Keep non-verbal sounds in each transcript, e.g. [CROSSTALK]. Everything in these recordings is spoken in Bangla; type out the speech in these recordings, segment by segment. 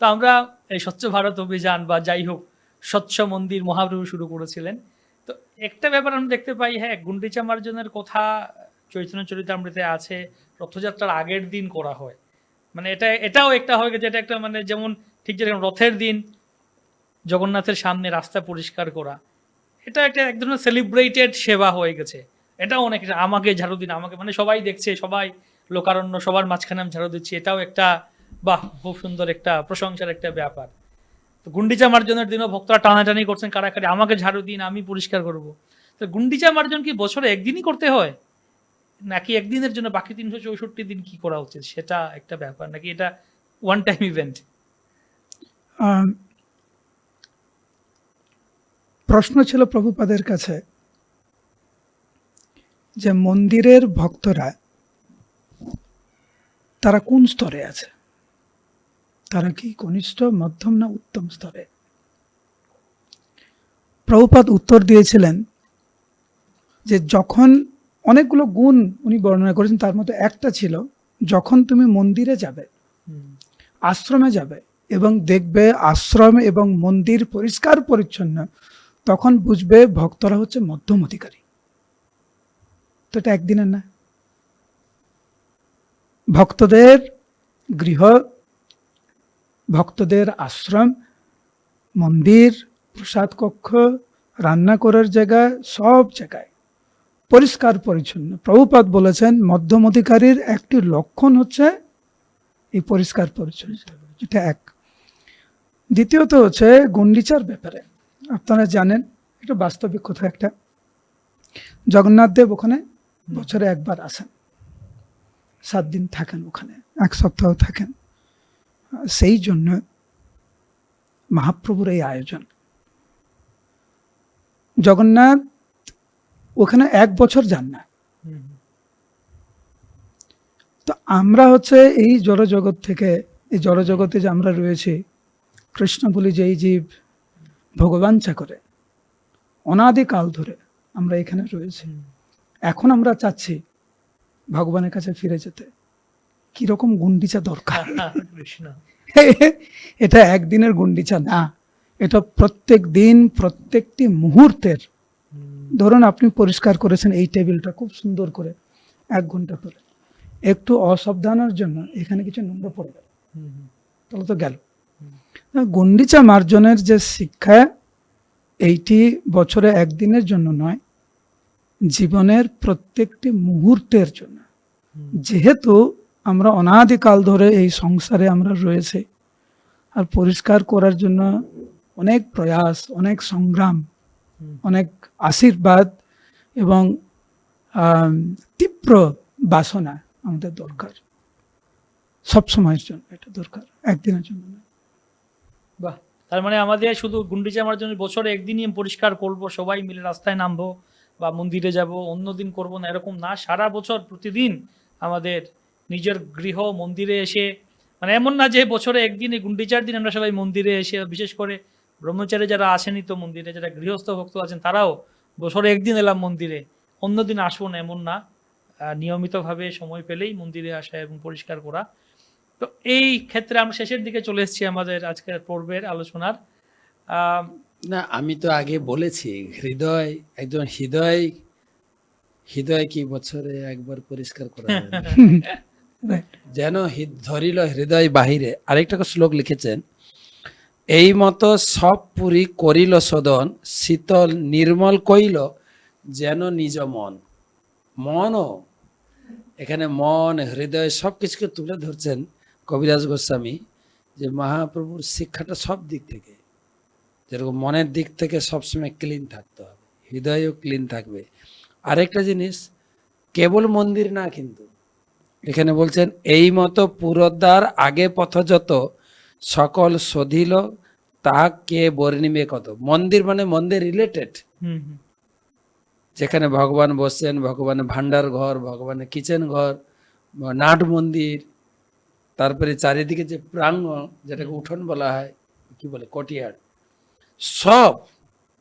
তো আমরা এই স্বচ্ছ ভারত অভিযান বা যাই হোক, স্বচ্ছ মন্দির মহাপ্রভু শুরু করেছিলেন। তো একটা ব্যাপার আমরা দেখতে পাই হ্যাঁ গুন্ডিচা মার্জনের কথা চৈতন্য চরিতামৃতে আছে, রথযাত্রার আগের দিন করা হয়। মানে এটা, এটাও একটা হয়ে গেছে এটা একটা মানে যেমন ঠিক যেরকম রথের দিন, জগন্নাথের সামনে রাস্তা পরিষ্কার করা। এটা একটা এক ধরনের সেলিব্রেটেড সেবা হয়ে গেছে। এটাও অনেক আমাকে ঝাড়ু দিন, আমাকে মানে সবাই দেখছে, সবাই লোকারণ্য, সবার মাঝখানে আমি ঝাড়ু দিচ্ছি, এটাও একটা বাহ, খুব সুন্দর একটা প্রশংসার একটা ব্যাপার। তো গুন্ডিচা মার্জনের দিনও ভক্তরা টানাটানি করছেন কারাকারি, আমাকে ঝাড়ু দিন, আমি পরিষ্কার করব। তো গুন্ডিচা মার্জন কি বছরে একদিনই করতে হয়? নাকি একদিনের জন্য বাকি তিনশো চৌষট্টি দিন কি করা উচিত? সেটা একটা ব্যাপার, নাকি এটা ওয়ান টাইম ইভেন্ট প্রশ্ন ছিল প্রভুপাদের কাছে যে মন্দিরের ভক্তরা, তারা কোন স্তরে আছে? তারা কি কনিষ্ঠ, মধ্যম না উত্তম স্তরে? প্রভুপাদ উত্তর দিয়েছিলেন যে যখন অনেকগুলো গুণ উনি বর্ণনা করেছেন, তার মধ্যে একটা ছিল, যখন তুমি মন্দিরে যাবে, আশ্রমে যাবে এবং দেখবে আশ্রম এবং মন্দির পরিষ্কার পরিচ্ছন্ন, তখন বুঝবে ভক্তরা হচ্ছে মধ্যম অধিকারী। তো এটা একদিনের না। ভক্তদের গৃহ ভক্তদের আশ্রম, মন্দির, প্রসাদ কক্ষ, রান্না করার জায়গা সব জায়গায়। পরিষ্কার পরিচ্ছন্ন। প্রভুপাদ বলেছেন, মধ্যম অধিকারীর একটি লক্ষণ হচ্ছে এই পরিষ্কার পরিচ্ছন্ন। এটা এক। দ্বিতীয়ত হচ্ছে গন্ডিচার ব্যাপারে। আপনারা জানেন, এটা বাস্তবিক কথা একটা। জগন্নাথ দেব ওখানে বছরে একবার আসেন। সাত দিন থাকেন ওখানে, এক সপ্তাহ থাকেন। সেই জন্য মহাপ্রভুর এই আয়োজন। জগন্নাথ ওখানে এক বছর যান না। তো আমরা হচ্ছে এই জড়জগৎ থেকে, এই জড়জগতে যে আমরা রয়েছি, কৃষ্ণ বলি যে এই জীব ভগবান করে অনাদিকাল ধরে আমরা এখানে রয়েছি। এখন আমরা চাচ্ছি ভগবানের কাছে ফিরে যেতে। কীরকম গুন্ডিচা দরকার? [LAUGHS] এটা একদিনের গুন্ডিচা না। এটা প্রত্যেক দিন প্রত্যেকটি মুহূর্তের। ধরুন আপনি পরিষ্কার করেছেন এই টেবিলটা খুব সুন্দর করে এক ঘণ্টা পরে। একটু অসাবধানের জন্য এখানে কিছু নোংরা পড়ে গেল। তাহলে তো গেল। গুন্ডিচা মার্জনের যে শিক্ষা এইটি বছরে একদিনের জন্য নয় জীবনের প্রত্যেকটি মুহূর্তের জন্য। যেহেতু আমরা অনাদিকাল ধরে এই সংসারে আমরা রয়েছে। আর পরিষ্কার করার জন্য অনেক প্রয়াস অনেক সংগ্রাম অনেক আশীর্বাদ এবং তীব্র বাসনা আমাদের দরকার। সব সময়ের জন্য এটা দরকার একদিনের জন্য না বাহ! তার মানে আমাদের শুধু গুন্ডিচা জন্য বছরে একদিনই পরিষ্কার করব সবাই মিলে রাস্তায় নামবো বা মন্দিরে যাব অন্যদিন করব না এরকম না। সারা বছর প্রতিদিন আমাদের নিজের গৃহ মন্দিরে এসে মানে এমন না যে বছরে একদিন এই গুন্ডিচার দিন আমরা সবাই মন্দিরে এসে বিশেষ করে ব্রহ্মচারী যারা আসেনি তো মন্দিরে যারা গৃহস্থ ভক্ত আছেন তারাও বছরে একদিন এলাম মন্দিরে। অন্যদিন আসব না এমন না। নিয়মিতভাবে সময় পেলেই মন্দিরে আসা এবং পরিষ্কার করা। তো এই ক্ষেত্রে আমরা শেষের দিকে চলে এসেছি আমাদের আজকের পর্বের আলোচনার। আহ, না আমি তো আগে বলেছি হৃদয় একজন হৃদয় হৃদয় কি বছরে একবার পরিষ্কার করা. [LAUGHS] যেন ধরিল হৃদয় বাহিরে। আরেকটা শ্লোক লিখেছেন, এই মতো সব পুরী করিল সদন, শীতল নির্মল কইল যেন নিজ মন। মনও, এখানে মন, হৃদয় সব কিছুকে তুলে ধরছেন কবিরাজ গোস্বামী, যে মহাপ্রভুর শিক্ষাটা সব দিক থেকে। যেরকম মনের দিক থেকে সবসময় ক্লিন থাকতে হবে, হৃদয়ও ক্লিন থাকবে। আরেকটা জিনিস, কেবল মন্দির না কিন্তু এখানে বলছেন এই মতো পুরোদ্বার আগে পথযত সকল শোধিল তাহা কে বর্ণিমে কত? মন্দির মানে মন্দির রিলেটেড যেখানে ভগবান বসছেন ভগবানের ভান্ডার ঘর ভগবানের কিচেন ঘর নাট মন্দির তারপরে চারিদিকে যে প্রাঙ্গণ যেটাকে উঠোন বলা হয় কি বলে কটিয়ার সব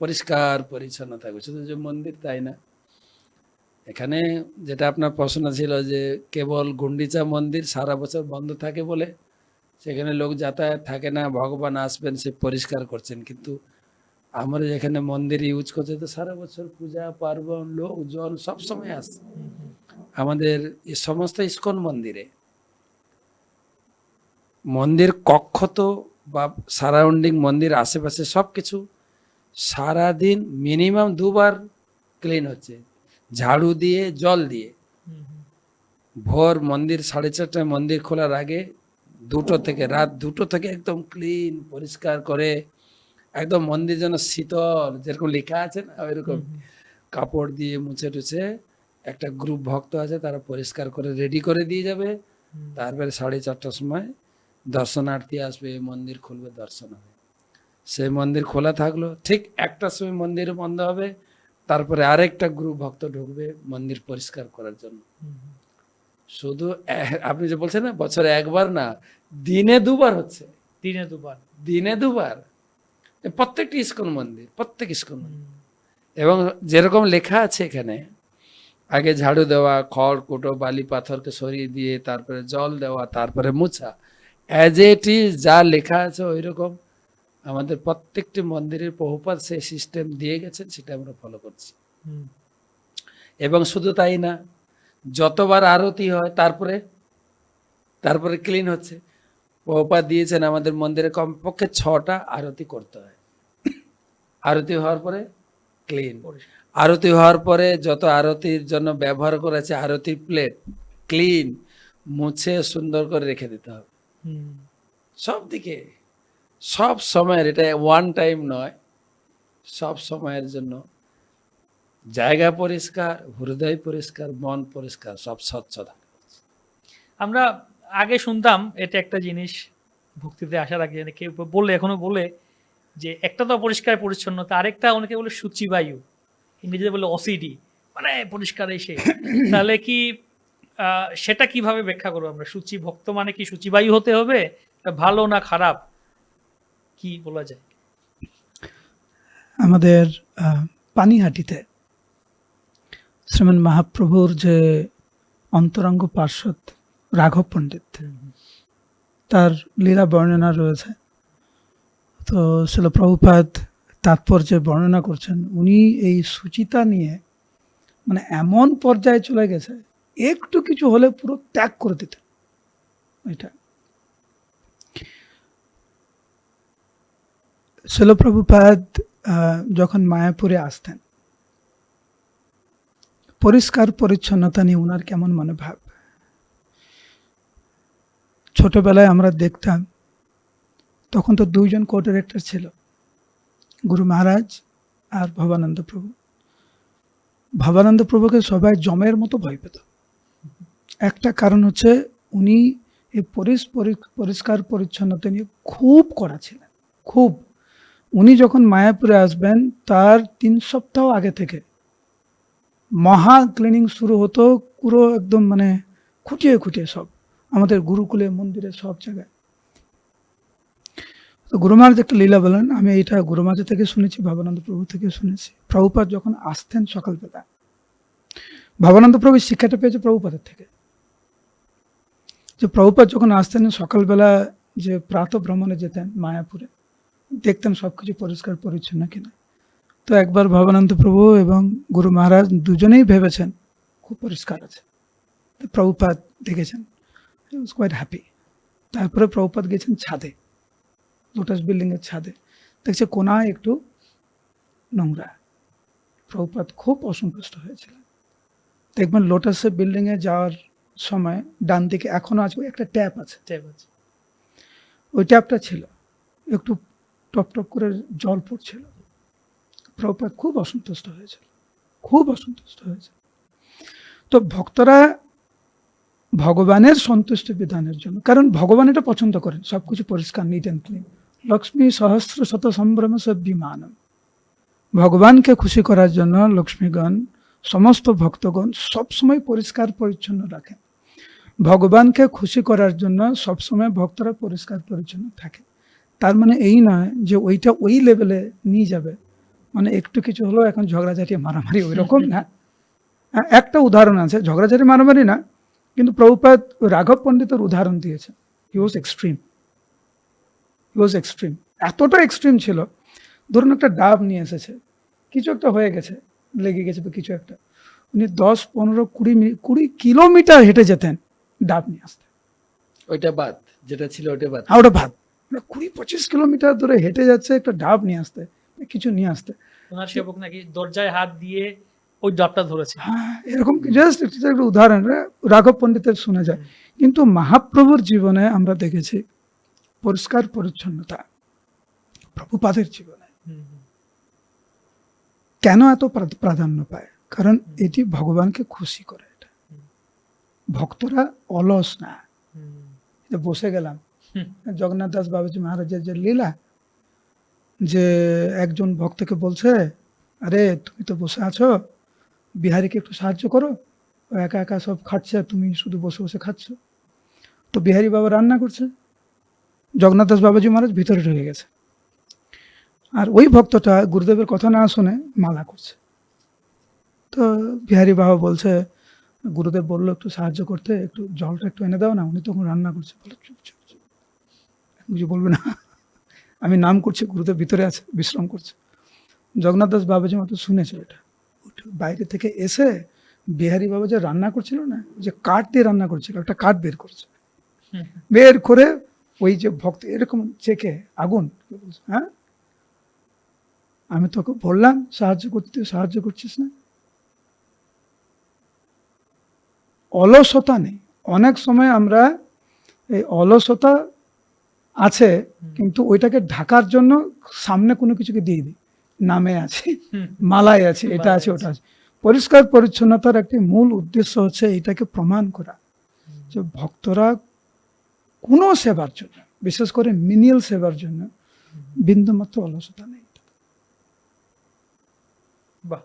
পরিষ্কার পরিচ্ছন্ন থাকবে শুধু যে মন্দির তাই না। এখানে যেটা আপনার প্রশ্ন ছিল যে কেবল গুন্ডিচা মন্দির সারা বছর বন্ধ থাকে বলে, সেখানে লোক যাতায়াত থাকে না, ভগবান আসবেন, সে পরিষ্কার করছেন। কিন্তু আমরা যেখানে মন্দির ইউজ করছে, তো সারা বছর পূজা, পার্বণ, লোক লোকজন সবসময় আসছে। আমাদের এই সমস্ত ইস্কন মন্দিরে। মন্দির কক্ষ তো বা সারাউন্ডিং মন্দির আশেপাশে সব কিছু সারাদিন মিনিমাম দুবার ক্লিন হচ্ছে। ঝাড়ু দিয়ে জল দিয়ে। ভোর মন্দির সাড়ে চারটায় মন্দির খোলার আগে দুটো থেকে রাত দুটো থেকে একদম ক্লিন পরিষ্কার করে একদম মন্দির যেন শীতল যেরকম লেখা আছে না ওইরকম কাপড় দিয়ে মুছে টুছে একটা গ্রুপ ভক্ত আছে তারা পরিষ্কার করে রেডি করে দিয়ে যাবে। তারপরে সাড়ে চারটার সময় দর্শনার্থী আসবে মন্দির খুলবে দর্শন হবে। সেই মন্দির খোলা থাকল ঠিক একটার সময় মন্দির বন্ধ হবে। তারপরে আরেকটা গ্রুপ ভক্ত ঢুকবে মন্দির পরিষ্কার করার জন্য। শুধু আপনি যে বলছেন না বছরে একবার না দিনে দুবার হচ্ছে। দিনে দুবার। দিনে দুবার। প্রত্যেকটি ইস্কন মন্দির প্রত্যেক ইস্কন মন্দির। এবং যেরকম লেখা আছে এখানে আগে ঝাড়ু দেওয়া খড় কুটো বালি পাথরকে সরিয়ে দিয়ে তারপরে জল দেওয়া তারপরে মুছা। অ্যাজ এট ইজ যা লেখা আছে ওই রকম আমাদের প্রত্যেকটি মন্দিরের বহুপাত সেই সিস্টেম দিয়ে গেছেন সেটা আমরা ফলো করছি। এবং শুধু তাই না যতবার আরতি হয় তারপরে তারপরে ক্লিন হচ্ছে। বহুপাত দিয়েছেন আমাদের মন্দিরে কমপক্ষে ছটা আরতি করতে হয়। আরতি হওয়ার পরে ক্লিন আরতি হওয়ার পরে যত আরতির জন্য ব্যবহার করেছে আরতির প্লেট ক্লিন মুছে সুন্দর করে রেখে দিতে হবে। সব দিকে সব সময়ের এটা ওয়ান টাইম নয় সব সময়ের জন্য। জায়গা পরিষ্কার হৃদয় পরিষ্কার মন পরিষ্কার সব স্বচ্ছ থাকে আমরা আগে শুনতাম এটা একটা জিনিস ভক্তিতে আসার আগে অনেকে বলে এখনও বলে যে একটা তো পরিষ্কার পরিচ্ছন্নতা আরেকটা অনেকে বলে সূচিবায়ু ইংরেজিতে বলে অসিডি মানে পরিষ্কার এসে। [CLEARS THROAT] তাহলে কি আহ, সেটা কীভাবে ব্যাখ্যা করব আমরা? সূচি ভক্ত মানে কি সূচিবায়ু হতে হবে ভালো না খারাপ? কি বলা যায়? আমাদের পানিহাটিতে শ্রীমান মহাপ্রভুর যে অন্তরঙ্গ পার্শ্বদ রাঘব পণ্ডিত তার লীলা বর্ণনা রয়েছে। তো শিল প্রভুপাদ তাৎপর্যে বর্ণনা করছেন উনি এই সুচিতা নিয়ে মানে এমন পর্যায়ে চলে গেছে একটু কিছু হলে পুরো ত্যাগ করে দিতেন। এটা শিল প্রভুপাদ আহ, যখন মায়াপুরে আসতেন পরিষ্কার পরিচ্ছন্নতা নিয়ে ওনার কেমন মনোভাব? ছোটবেলায় আমরা দেখতাম তখন তো দুইজন কো ডিরেক্টর ছিল গুরু মহারাজ আর ভবানন্দ প্রভু। ভবানন্দ প্রভুকে সবাই জমের মতো ভয় পেত। একটা কারণ হচ্ছে উনি এই পরিষ্কার পরিচ্ছন্নতা নিয়ে খুব করা ছিলেন খুব। উনি যখন মায়াপুরে আসবেন, তার তিন সপ্তাহ আগে থেকে মহা ক্লিনিং শুরু হতো, পুরো একদম মানে খুঁটিয়ে খুঁটিয়ে সব। আমাদের গুরুকুলে, মন্দিরে সব জায়গায়। তো গুরু মহারাজ একটা লীলা বলেন, আমি এটা গুরু মহারাজ থেকে শুনেছি, ভাবানন্দ প্রভু থেকে শুনেছি। প্রভুপাত যখন আসতেন সকালবেলা, ভাবানন্দ প্রভু শিক্ষাটা পেয়েছে প্রভুপাদের থেকে। যে প্রভুপাত যখন আসতেন সকালবেলা যে প্রাত ভ্রমণে যেতেন মায়াপুরে দেখতেন সবকিছু পরিষ্কার পরিচ্ছন্ন কিনা। তো একবার ভবানন্দ প্রভু এবং গুরু মহারাজ দুজনেই ভেবেছেন খুব পরিষ্কার আছে। তো প্রভুপাদ দেখেছেন ওয়াজ কোয়াইট হ্যাপি তারপরে প্রভুপাত গেছেন ছাদে লোটাস বিল্ডিংয়ের ছাদে। দেখছে কোনায় একটু নোংরা। প্রভুপাত খুব অসন্তুষ্ট হয়েছিলেন। দেখবেন লোটাসের বিল্ডিংয়ে যাওয়ার সময় ডান দিকে এখনও আছে একটা ট্যাপ আছে। ট্যাপ আছে। ওই ট্যাপটা ছিল একটু টপ টপ করে জল পড়ছিল। প্রভুপাদ খুব অসন্তুষ্ট হয়েছিল। খুব অসন্তুষ্ট হয়েছে তো ভক্তরা ভগবানের সন্তুষ্টি বিধানের জন্য, কারণ ভগবান এটা পছন্দ করেন, সবকিছু পরিষ্কার নিট অ্যান্ড ক্লিন লক্ষ্মী সহস্র শত সম্ভ্রম সদ্বিমানম ভগবানকে খুশি করার জন্য লক্ষ্মীগণ, সমস্ত ভক্তগণ সবসময় পরিষ্কার পরিচ্ছন্ন রাখেন। ভগবানকে খুশি করার জন্য সবসময় ভক্তরা পরিষ্কার পরিচ্ছন্ন থাকে তার মানে এই নয় যে ওইটা ওই লেভেলে নিয়ে যাবে। মানে একটু কিছু হলো এখন ঝগড়াঝাটি মারামারি ওই রকম না। হ্যাঁ, একটা উদাহরণ আছে ঝগড়াঝাটি মারামারি না কিন্তু প্রভুপাদ রাঘব পণ্ডিতের উদাহরণ দিয়েছে। He was extreme he was extreme এতটা এক্সট্রিম ছিল। ধরুন একটা ডাব নিয়ে এসেছে। কিছু একটা হয়ে গেছে লেগে গেছে বা কিছু একটা। উনি দশ পনেরো কুড়ি মিনিট কুড়ি কিলোমিটার হেঁটে যেতেন ডাব নিয়ে আসতে। ওইটা বাদ যেটা ছিল ওইটা বাদ। আর ওটা ভাব মানে কুড়ি পঁচিশ কিলোমিটার ধরে হেঁটে যাচ্ছে একটা ডাব নিয়ে আসতে কিছু নিয়ে আসতে। ওনার সেবক নাকি দরজায় হাত দিয়ে ওই ডাবটা ধরেছে। হ্যাঁ এরকম জাস্ট একটা উদাহরণ রাঘব পণ্ডিতের শোনা যায়। কিন্তু মহাপ্রভুর জীবনে আমরা দেখেছি পরিষ্কার পরিচ্ছন্নতা প্রভুপাদের জীবনে। কেন এত প্রাধান্য পায়? কারণ এটি ভগবানকে খুশি করে এটা। ভক্তরা অলস না। বসে গেলাম জগন্নাথ দাস বাবাজি মহারাজের যে লীলা, যে একজন ভক্তকে বলছে, আরে, তুমি তো বসে আছো, বিহারিকে একটু সাহায্য করো, ও একা একা সব খাচ্ছে তুমি শুধু বসে বসে খাচ্ছ। তো বিহারি বাবা রান্না করছে। জগন্নাথ দাস বাবাজি মহারাজ ভিতরে ঢুকে গেছে। আর ওই ভক্তটা গুরুদেবের কথা না শুনে মালা করছে। তো বিহারি বাবা বলছে, গুরুদেব বলল একটু সাহায্য করতে, একটু জলটা একটু এনে দাও না, উনি তখন রান্না করছে, বলে চুপ কিছু বলবে না। আমি নাম করছি গুরুদেব ভিতরে আছে বিশ্রাম করছে। জগন্নাথ দাস বাবাজি মতো শুনেছে এটা। বাইরে থেকে এসে বিহারি বাবা যে রান্না করছিল না যে কাঠ দিয়ে রান্না করছিল একটা কাঠ বের করছে। বের করে ওই যে ভক্ত এরকম চেকে আগুন হ্যাঁ? আমি তোকে বললাম সাহায্য করতে সাহায্য করছিস না? অলসতা নেই। অনেক সময় আমরা এই অলসতা আছে কিন্তু ওইটাকে ঢাকার জন্য সামনে কোনো কিছুকে দিয়ে দিই। নামে আছে মালায় আছে এটা আছে ওটা আছে। পরিষ্কার পরিচ্ছন্নতার একটি মূল উদ্দেশ্য হচ্ছে এটাকে প্রমাণ করা। যে ভক্তরা কোনো সেবার জন্য বিশেষ করে মিনিয়াল সেবার জন্য বিন্দুমাত্র অলসতা নেই। বাহ।